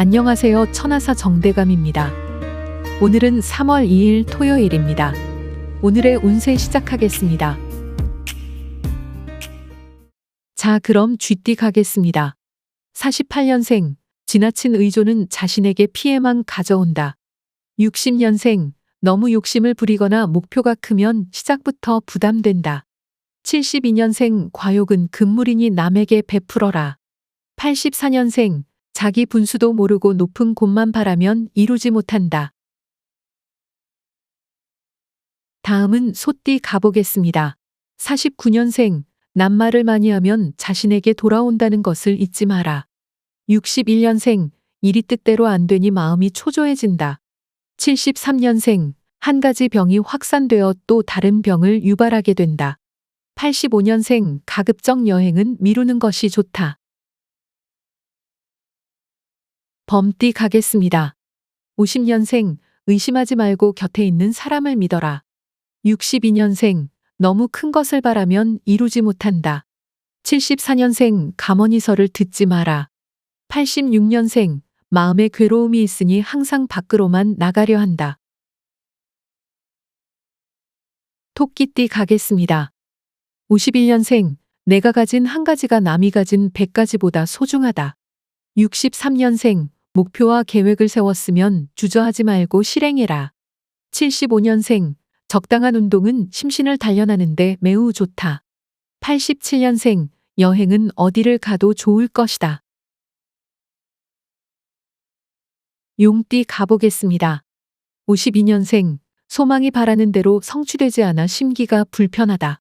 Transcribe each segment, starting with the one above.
안녕하세요. 천하사 정대감입니다. 오늘은 3월 2일 토요일입니다. 오늘의 운세 시작하겠습니다. 자, 그럼 쥐띠 가겠습니다. 48년생, 지나친 의존은 자신에게 피해만 가져온다. 60년생, 너무 욕심을 부리거나 목표가 크면 시작부터 부담된다. 72년생, 과욕은 금물이니 남에게 베풀어라. 84년생, 자기 분수도 모르고 높은 곳만 바라면 이루지 못한다. 다음은 소띠 가보겠습니다. 49년생, 낱말을 많이 하면 자신에게 돌아온다는 것을 잊지 마라. 61년생, 일이 뜻대로 안 되니 마음이 초조해진다. 73년생, 한 가지 병이 확산되어 또 다른 병을 유발하게 된다. 85년생, 가급적 여행은 미루는 것이 좋다. 범띠 가겠습니다. 50년생, 의심하지 말고 곁에 있는 사람을 믿어라. 62년생, 너무 큰 것을 바라면 이루지 못한다. 74년생, 가머니설을 듣지 마라. 86년생, 마음에 괴로움이 있으니 항상 밖으로만 나가려 한다. 토끼띠 가겠습니다. 51년생, 내가 가진 한 가지가 남이 가진 100가지보다 소중하다. 63년생, 목표와 계획을 세웠으면 주저하지 말고 실행해라. 75년생, 적당한 운동은 심신을 단련하는데 매우 좋다. 87년생, 여행은 어디를 가도 좋을 것이다. 용띠 가보겠습니다. 52년생, 소망이 바라는 대로 성취되지 않아 심기가 불편하다.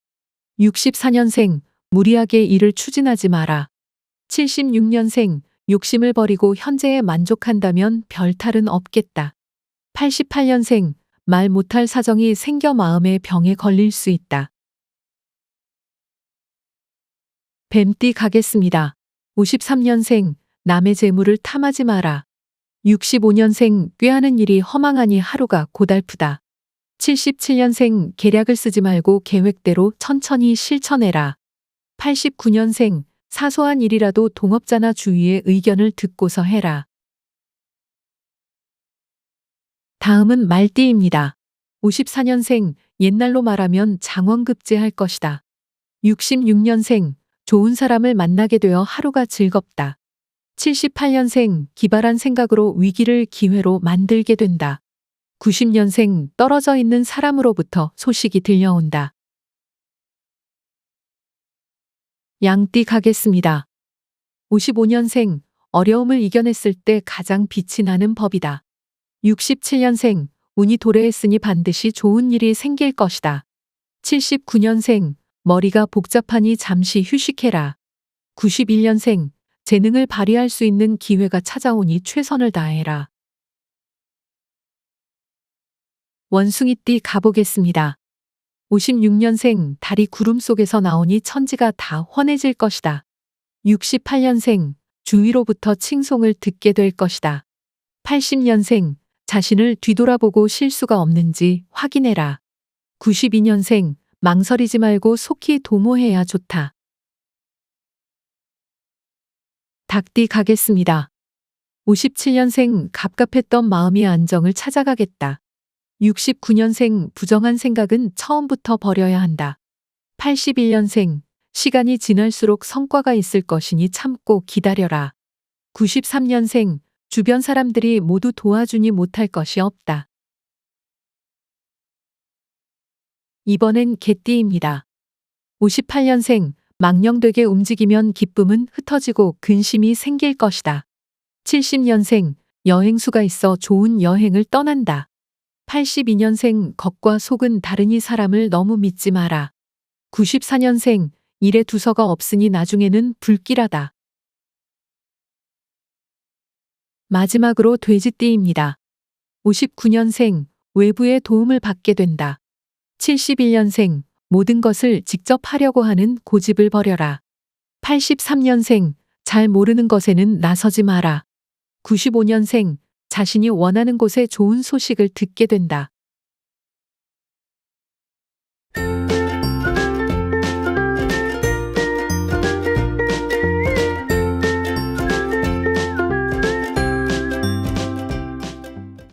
64년생, 무리하게 일을 추진하지 마라. 76년생, 욕심을 버리고 현재에 만족한다면 별 탈은 없겠다. 88년생, 말 못할 사정이 생겨 마음의 병에 걸릴 수 있다. 뱀띠 가겠습니다. 53년생, 남의 재물을 탐하지 마라. 65년생, 꾀하는 일이 허망하니 하루가 고달프다. 77년생, 계략을 쓰지 말고 계획대로 천천히 실천해라. 89년생, 사소한 일이라도 동업자나 주위의 의견을 듣고서 해라. 다음은 말띠입니다. 54년생, 옛날로 말하면 장원급제할 것이다. 66년생, 좋은 사람을 만나게 되어 하루가 즐겁다. 78년생, 기발한 생각으로 위기를 기회로 만들게 된다. 90년생, 떨어져 있는 사람으로부터 소식이 들려온다. 양띠 가겠습니다. 55년생, 어려움을 이겨냈을 때 가장 빛이 나는 법이다. 67년생, 운이 도래했으니 반드시 좋은 일이 생길 것이다. 79년생, 머리가 복잡하니 잠시 휴식해라. 91년생, 재능을 발휘할 수 있는 기회가 찾아오니 최선을 다해라. 원숭이띠 가보겠습니다. 56년생, 달이 구름 속에서 나오니 천지가 다 환해질 것이다. 68년생, 주위로부터 칭송을 듣게 될 것이다. 80년생, 자신을 뒤돌아보고 실수가 없는지 확인해라. 92년생, 망설이지 말고 속히 도모해야 좋다. 닭띠 가겠습니다. 57년생, 갑갑했던 마음이 안정을 찾아가겠다. 69년생, 부정한 생각은 처음부터 버려야 한다. 81년생, 시간이 지날수록 성과가 있을 것이니 참고 기다려라. 93년생, 주변 사람들이 모두 도와주니 못할 것이 없다. 이번엔 개띠입니다. 58년생, 망령되게 움직이면 기쁨은 흩어지고 근심이 생길 것이다. 70년생, 여행수가 있어 좋은 여행을 떠난다. 82년생, 겉과 속은 다르니 사람을 너무 믿지 마라. 94년생, 일에 두서가 없으니 나중에는 불길하다. 마지막으로 돼지띠입니다. 59년생, 외부의 도움을 받게 된다. 71년생, 모든 것을 직접 하려고 하는 고집을 버려라. 83년생, 잘 모르는 것에는 나서지 마라. 95년생, 자신이 원하는 곳에 좋은 소식을 듣게 된다.